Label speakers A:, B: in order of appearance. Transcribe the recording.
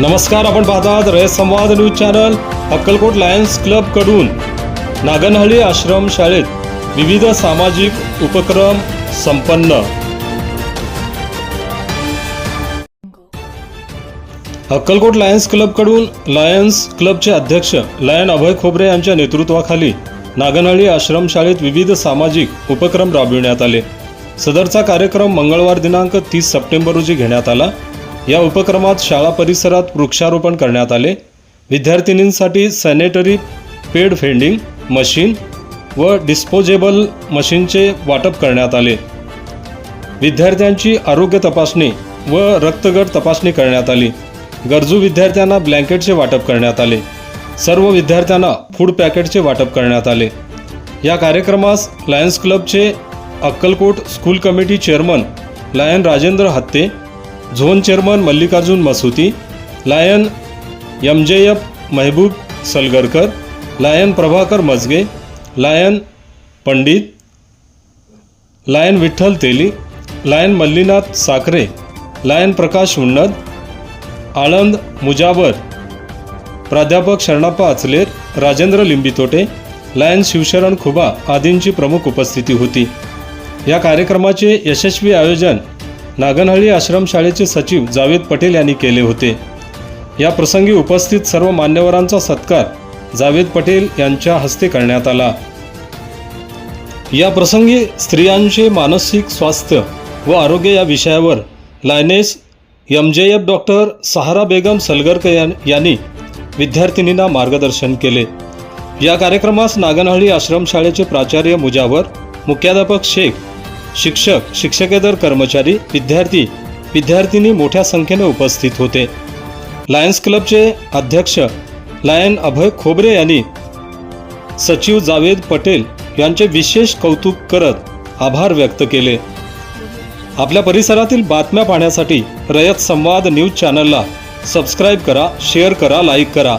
A: नमस्कार आपण पाहतात Rayat Samvad news channel Akkalkot lions क्लबकडून. Naganhalli आश्रम शाळेत विविध सामाजिक उपक्रम संपन्न. अक्कलकोट लायन्स क्लबकडून लायन्स क्लबचे अध्यक्ष लायन अभय खोबरे यांच्या नेतृत्वाखाली नागनहळी आश्रम शाळेत विविध सामाजिक उपक्रम राबविण्यात आले. सदरचा कार्यक्रम मंगळवार दिनांक तीस सप्टेंबर रोजी घेण्यात आला. या उपक्रमात शाळा परिसरात वृक्षारोपण करण्यात आले. विद्यार्थिनींसाठी सॅनिटरी पेड फेंडिंग मशीन व डिस्पोजेबल मशीनचे वाटप करण्यात आले. विद्यार्थ्यांची आरोग्य तपासणी व रक्तगट तपासणी करण्यात आली. गरजू विद्यार्थ्यांना ब्लँकेटचे वाटप करण्यात आले. सर्व विद्यार्थ्यांना फूड पॅकेटचे वाटप करण्यात आले. या कार्यक्रमास लायन्स क्लबचे Akkalkot school committee chairman lion Rajendra Hatte zone chairman Mallikarjun Masuti lion M J F Mahboob Salgarkar lion Prabhakar Majage lion Pandit lion Vitthal Teli lion Mallinath Sakhare lion Prakash Unnad Aland Mujawar प्राध्यापक Sharanappa Achaler Rajendra Limbitote lion Shivsharan Khuba आदींची प्रमुख उपस्थिती होती. या कार्यक्रमाचे यशस्वी आयोजन नागनहळ्ली आश्रमशाळेचे सचिव जावेद पटेल यांनी केले होते. या प्रसंगी उपस्थित सर्व मान्यवरांचा सत्कार जावेद पटेल यांच्या हस्ते करण्यात आला. या प्रसंगी स्त्रियांचे मानसिक स्वास्थ्य व आरोग्य या विषयावर lioness M J F doctor Sahara Begum Salgarkar यांनी विद्यार्थिनींना मार्गदर्शन केले. या कार्यक्रमास नागनहळी आश्रमशाळेचे प्राचार्य मुजावर मुख्याध्यापक शेख शिक्षक शिक्षकेतर कर्मचारी विद्यार्थी विद्यार्थिनी मोठ्या संख्येने उपस्थित होते. लायन्स क्लबचे अध्यक्ष लायन अभय खोबरे यांनी सचिव जावेद पटेल यांचे विशेष कौतुक करत आभार व्यक्त केले. आपल्या परिसरातील बातम्या पाहण्यासाठी रयत संवाद न्यूज चॅनलला सबस्क्राईब करा शेअर करा लाईक करा.